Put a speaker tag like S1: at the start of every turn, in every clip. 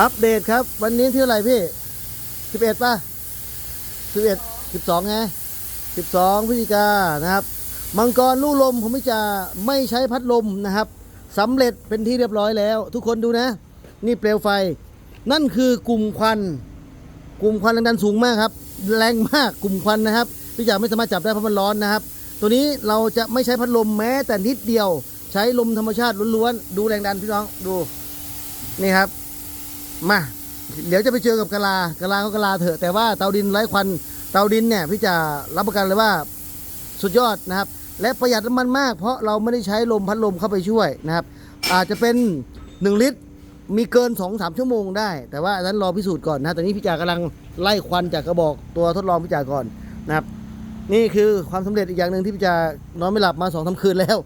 S1: อัปเดตครับ วันนี้ที่เท่าไหร่พี่สิบเอ็ดป่ะสิบเอ็ดสิบสองไงสิบสองพฤศจิกานะครับ มังกรลู่ลมผมจะไม่ใช้พัดลมนะครับสำเร็จเป็นที่เรียบร้อยแล้ว ทุกคนดูนะ นี่เปลวไฟ นั่นคือกลุ่มควัน กลุ่มควันแรงดันสูงมากครับ แรงมากกลุ่มควันนะครับพี่จ๋าไม่สามารถจับได้เพราะมันร้อนนะครับ ตัวนี้เราจะไม่ใช้พัดลมแม้แต่นิดเดียว ใช้ลมธรรมชาติล้วนๆดูแรงดันพี่น้องดูนี่ครับ มาเดี๋ยวจะไปเจอกับกะลากะลาก็กะลาเถอะแต่ว่าเตาดินไร้ควันเตาดินเนี่ยพี่จะรับประกันเลยว่าสุดยอดนะครับ และประหยัดน้ำมันมาก เพราะเราไม่ได้ใช้ลมพัดลมเข้าไปช่วยนะครับ อาจจะเป็น 1 ลิตรมีเกิน 2-3 ชั่วโมงได้ แต่ว่าอันนั้นรอพิสูจน์ก่อนนะตอนนี้พี่จากำลังไล่ควันจากกระบอกตัวทดลองพี่จาก่อนนะครับ นี่คือความสำเร็จอีกอย่างหนึ่งที่พี่จานอนไม่หลับมาสองสาคืนแล้ว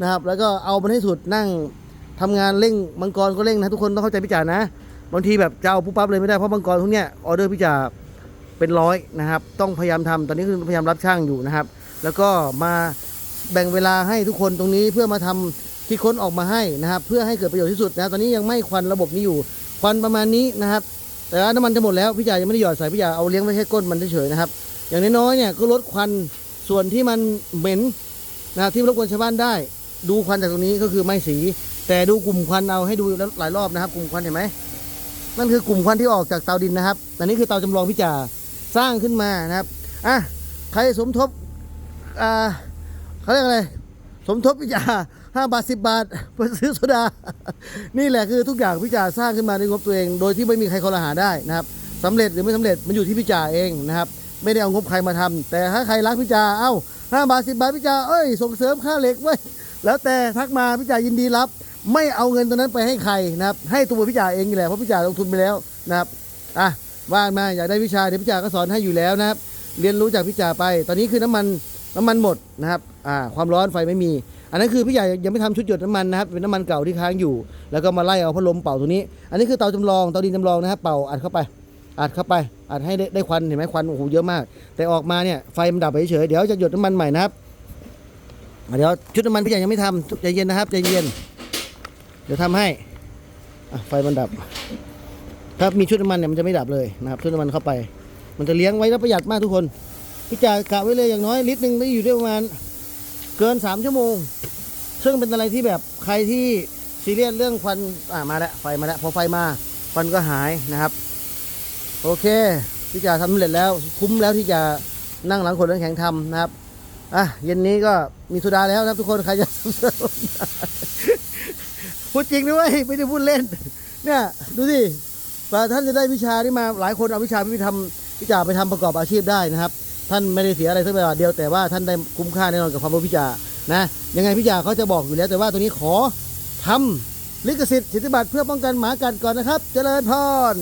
S1: นะครับ แล้วก็เอามันให้สุดนั่งทำงานเร่งมังกรก็เร่งนะทุกคนต้องเข้าใจพี่จานะ บางทีแบบจะเอาปุ๊บปั๊บเลยไม่ได้เพราะมังกรพวกเนี้ยออเดอร์พี่จาเป็นร้อยนะครับ ต้องพยายามทำตอนนี้คือพยายามรับช่างอยู่นะครับ แล้วก็มาแบ่งเวลาให้ทุกคนตรงนี้เพื่อมาทำคิดค้นออกมาให้นะครับ เพื่อให้เกิดประโยชน์ที่สุดนะตอนนี้ยังไม่ควันระบบนี้อยู่ ควันประมาณนี้นะครับ แต่ว่าน้ำมันจะหมดแล้วพี่จ่ายังไม่ได้หยอดใส่พี่จ่าเอาเลี้ยงไว้แค่ก้นมันเฉยๆนะครับ อย่างน้อยๆเนี่ยก็ลดควันส่วนที่มันเหม็นนะที่รบกวนชาวบ้านได้ ดูควันจากตรงนี้ก็คือไม่สี แต่ดูกลุ่มควันเอาให้ดูหลายรอบนะครับ กลุ่มควันเห็นไหม นั่นคือกลุ่มควันที่ออกจากเตาดินนะครับอันนี้คือเตาจำลองพี่จ่าสร้างขึ้นมานะครับอะใครสมทบอ่าเขาเรียกอะไรสมทบพี่จ่าห้าบาทสิบาทเพื่อซื้อโซดา นี่แหละคือทุกอย่างพี่จ่าสร้างขึ้นมาด้วยงบตัวเอง โดยที่ไม่มีใครคอรหาได้นะครับสำเร็จหรือไม่สำเร็จมันอยู่ที่พี่จ่าเองนะครับ ไม่ได้เอางบใครมาทำแต่ถ้าใครรักพี่จ่าเอ้าห้าบาทสิบาทพี่จ่าเอ้ยส่งเสริมค่าเหล็กไว้ยแล้วแต่ทักมาพี่จ่ายินดีรับ ไม่เอาเงินตรงนั้นไปให้ใครนะครับ ให้ตัวพี่จ่าเองนี่แหละเพราะพี่จ่าลงทุนไปแล้วนะครับอะว่ามาอยากได้วิชาเดี๋ยวพี่จ่าก็สอนให้อยู่แล้วนะครับ เรียนรู้จากพี่จ่าไป ตอนนี้คือน้ำมันน้ำมันหมดนะครับอ่าความร้อนไฟไม่มี อันนั้นคือพี่ใหญ่ยังไม่ทำชุดหยดน้ำมันนะครับเป็นน้ำมันเก่าที่ค้างอยู่ แล้วก็มาไล่เอาพัดลมเป่าตัวนี้ อันนี้คือเตาจำลองเตาดินจำลองนะครับเป่าอัดเข้าไปอัดเข้าไปอัดให้ได้ได้ควันเห็นไหมควันโอ้โหเยอะมาก แต่ออกมาเนี่ยไฟมันดับไปเฉยเดี๋ยวจะหยดน้ำมันใหม่นะครับเดี๋ยวชุดน้ำมันพี่ใหญ่ยังไม่ทำใจเย็นนะครับใจเย็น เดี๋ยวทำให้ไฟมันดับ ถ้ามีชุดน้ำมันเนี่ยมันจะไม่ดับเลยนะครับชุดน้ำมันเข้าไป มันจะเลี้ยงไว้แล้วประหยัดมากทุกคนพี่จ่ากะไว้เลยอย่างน้อยลิตรหนึ่งได้อยู่ได้ประมาณเกินสามชั่วโมง ซึ่งเป็นอะไรที่แบบใครที่ซีเรียสเรื่องควันอ่ามาแล้วไฟมาแล้วพอไฟมาควันก็หายนะครับ โอเคพี่จ่าทำสำเร็จแล้วคุ้มแล้วที่จะนั่งหลังขนน้ำแข็งทำนะครับอะเย็นนี้ก็มีสุดาแล้วนะครับทุกคนใครจะ พูดจริงด้วยไม่ได้พูดเล่น เนี่ยดูสิกว่าท่านจะได้วิชาที่มาหลายคนเอาวิชาพี่ทำพี่จ่าไปทำประกอบอาชีพได้นะครับ ท่านไม่ได้เสียอะไรสักบาทเดียวแต่ว่าท่านได้คุ้มค่าแน่นอนกับความรู้พิจานะยังไงพิจาเขาจะบอกอยู่แล้วแต่ว่าตัวนี้ขอทำลิขสิทธิ์สิทธิบัตรเพื่อป้องกันหมากัดก่อนนะครับ เจริญพร